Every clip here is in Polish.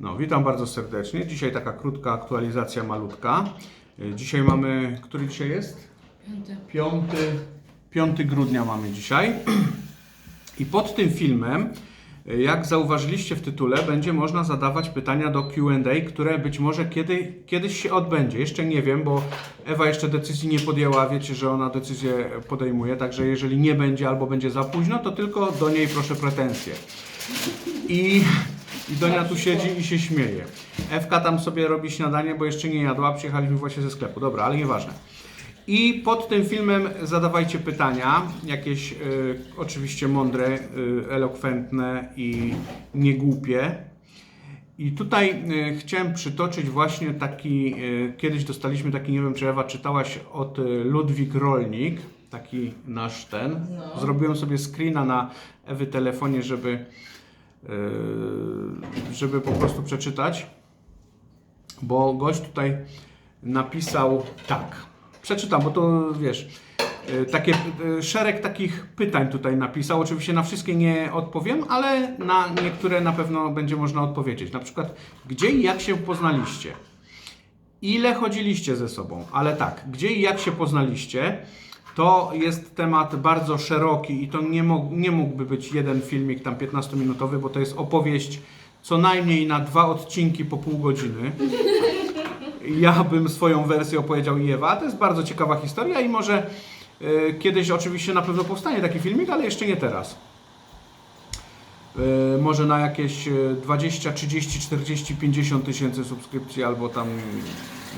No, witam bardzo serdecznie. Dzisiaj taka krótka aktualizacja malutka. Y, Dzisiaj mamy, który dzisiaj jest? Piąty. 5, 5 grudnia mamy dzisiaj. I pod tym filmem, y, jak zauważyliście w tytule, będzie można zadawać pytania do QA, które być może kiedy, kiedyś się odbędzie. Jeszcze nie wiem, bo Ewa jeszcze decyzji nie podjęła. Wiecie, że ona decyzję podejmuje, także jeżeli nie będzie albo będzie za późno, to tylko do niej proszę pretensje. I, I Donia tu siedzi i się śmieje. Ewka tam sobie robi śniadanie, bo jeszcze nie jadła. Przyjechaliśmy właśnie ze sklepu. Dobra, ale nieważne. I pod tym filmem zadawajcie pytania, jakieś y, oczywiście mądre, y, elokwentne i niegłupie. I tutaj y, chciałem przytoczyć właśnie taki, y, kiedyś dostaliśmy taki, nie wiem czy Ewa czytałaś, od y, Ludwik Rolnik, taki nasz ten. No. Zrobiłem sobie screena na Ewy telefonie, żeby, żeby po prostu przeczytać, bo gość tutaj napisał tak. Przeczytam, bo to wiesz, y, takie, y, szereg takich pytań tutaj napisał. Oczywiście na wszystkie nie odpowiem, ale na niektóre na pewno będzie można odpowiedzieć. Na przykład, gdzie i jak się poznaliście? Ile chodziliście ze sobą? Ale tak, gdzie i jak się poznaliście? To jest temat bardzo szeroki i to nie, mógł, nie mógłby być jeden filmik tam 15-minutowy, bo to jest opowieść co najmniej na dwa odcinki po pół godziny. Ja bym swoją wersję opowiedział i Ewa. To jest bardzo ciekawa historia i może e, kiedyś oczywiście na pewno powstanie taki filmik, ale jeszcze nie teraz. E, może na jakieś e, 20, 30, 40, 50 tysięcy subskrypcji albo tam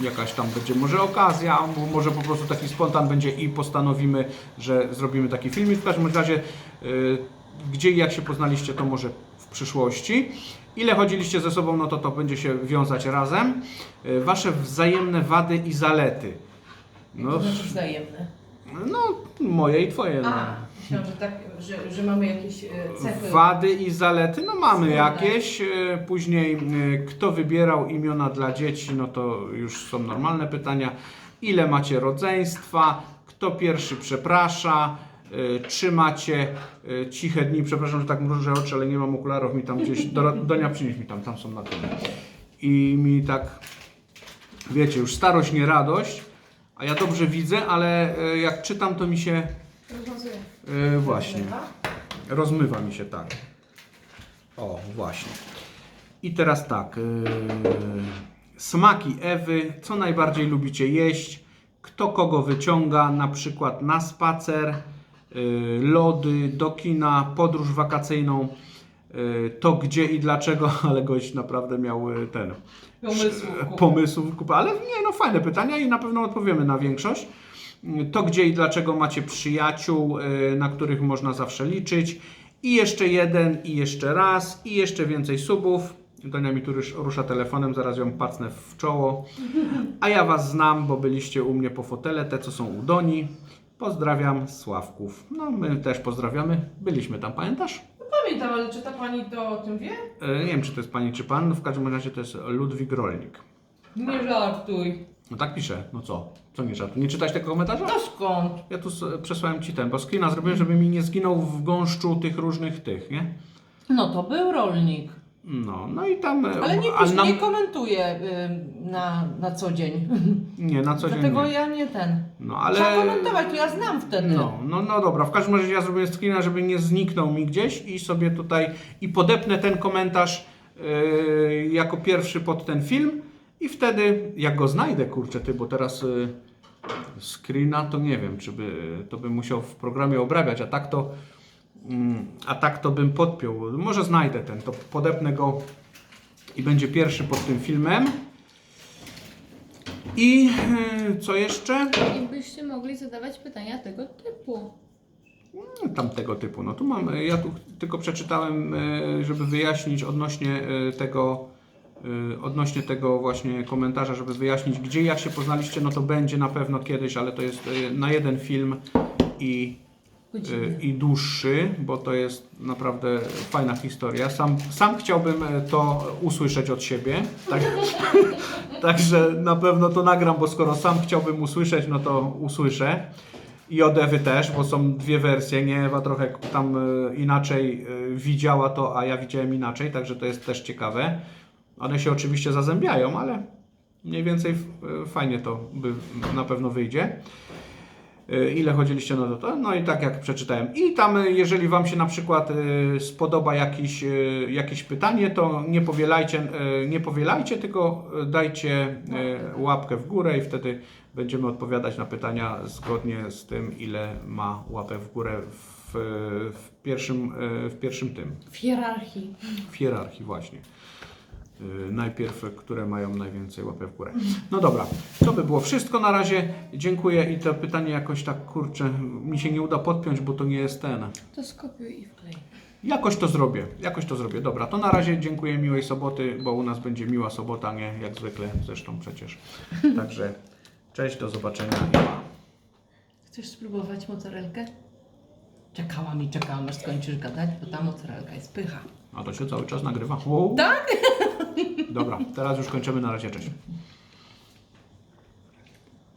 jakaś tam będzie może okazja, może po prostu taki spontan będzie i postanowimy, że zrobimy taki filmik. W każdym razie e, gdzie i jak się poznaliście to może w przyszłości. Ile chodziliście ze sobą, no to to będzie się wiązać razem. E, Wasze wzajemne wady i zalety. No. Wzajemne. no moje i twoje. No. A, tak, że, że mamy jakieś e, cechy. Wady i zalety, no mamy jakieś. E, Później e, kto wybierał imiona dla dzieci, no to już są normalne pytania. Ile macie rodzeństwa? Kto pierwszy przeprasza? E, Czy macie e, ciche dni? Przepraszam, że tak mrużę oczy, ale nie mam okularów mi tam gdzieś. Do, Donia przynieś mi tam, tam są na tym. I mi tak, wiecie, już starość, nie radość. A ja dobrze widzę, ale e, jak czytam, to mi się E, właśnie. Rozmywa mi się tak. O, właśnie. I teraz tak. Yy, smaki Ewy. Co najbardziej lubicie jeść? Kto kogo wyciąga, na przykład na spacer, yy, lody, do kina, podróż wakacyjną. Yy, to gdzie i dlaczego, ale gość naprawdę miał yy, ten Pomysłów kupę. pomysłów kupę. Ale nie, no fajne pytania i na pewno odpowiemy na większość. To gdzie i dlaczego macie przyjaciół, y, na których można zawsze liczyć. I jeszcze jeden, i jeszcze raz, i jeszcze więcej subów. Donia mi tu rusz- rusza telefonem, zaraz ją pacnę w czoło. A ja Was znam, bo byliście u mnie po fotele, te co są u Doni. Pozdrawiam, Sławków. No, my też pozdrawiamy. Byliśmy tam, pamiętasz? Pamiętam, ale czy ta pani to o tym wie? E, Nie wiem, czy to jest pani, czy pan. W każdym razie to jest Ludwik Rolnik. Nie żartuj. No tak pisze. No co? Co nie żartu? Nie czytać tego komentarza? No skąd? Ja tu s- przesłałem ci ten, bo screena zrobiłem, żeby mi nie zginął w gąszczu tych różnych tych, nie? No to był rolnik. No, no i tam... e, Ale nie, pisz, nam- nie komentuję y, na, na co dzień. Nie, na co dzień Dlatego nie. ja nie ten. No, ale... Trzeba komentować, to ja znam wtedy. No, no, no dobra, w każdym razie ja zrobiłem screena, żeby nie zniknął mi gdzieś i sobie tutaj i podepnę ten komentarz yy, jako pierwszy pod ten film i wtedy, jak go znajdę, kurczę ty, bo teraz yy, screena to nie wiem, czy by, to bym musiał w programie obrabiać, a tak to mm, a tak to bym podpiął. Może znajdę ten, to podepnę go i będzie pierwszy pod tym filmem. I yy, co jeszcze? I byście mogli zadawać pytania tego typu. No, tamtego typu. No tu mam, ja tu tylko przeczytałem, e, żeby wyjaśnić odnośnie e, tego, odnośnie tego właśnie komentarza, żeby wyjaśnić, gdzie i jak się poznaliście, no to będzie na pewno kiedyś, ale to jest e, na jeden film i, e, i dłuższy, bo to jest naprawdę fajna historia. Sam, sam chciałbym to usłyszeć od siebie, tak, także na pewno to nagram, bo skoro sam chciałbym usłyszeć, no to usłyszę. I od Ewy też, bo są dwie wersje. Nie, Ewa trochę tam inaczej widziała to, a ja widziałem inaczej, także to jest też ciekawe. One się oczywiście zazębiają, ale mniej więcej fajnie to by na pewno wyjdzie. E, Ile chodziliście na to? No i tak jak przeczytałem. I tam, e, jeżeli Wam się na przykład e, spodoba jakiś, jakieś pytanie, to nie powielajcie, nie powielajcie, tylko dajcie łapkę w górę i wtedy będziemy odpowiadać na pytania zgodnie z tym, ile ma łapę w górę w, w, pierwszym, w pierwszym tym, W hierarchii. w hierarchii właśnie. Y, Najpierw, które mają najwięcej łapę w górę. No dobra, to by było wszystko na razie. Dziękuję i to pytanie jakoś tak kurczę, mi się nie uda podpiąć, bo to nie jest ten. To skopiuj i wklej. Jakoś to zrobię, jakoś to zrobię. Dobra, to na razie dziękuję miłej soboty, bo u nas będzie miła sobota, nie? Jak zwykle zresztą przecież. Także cześć, do zobaczenia. Chcesz spróbować mozzarelkę? Czekałam i czekałam, aż skończysz gadać, bo ta mozzarelka jest pycha. A to się cały czas nagrywa. Wow. Tak? Dobra, teraz już kończymy, na razie, cześć.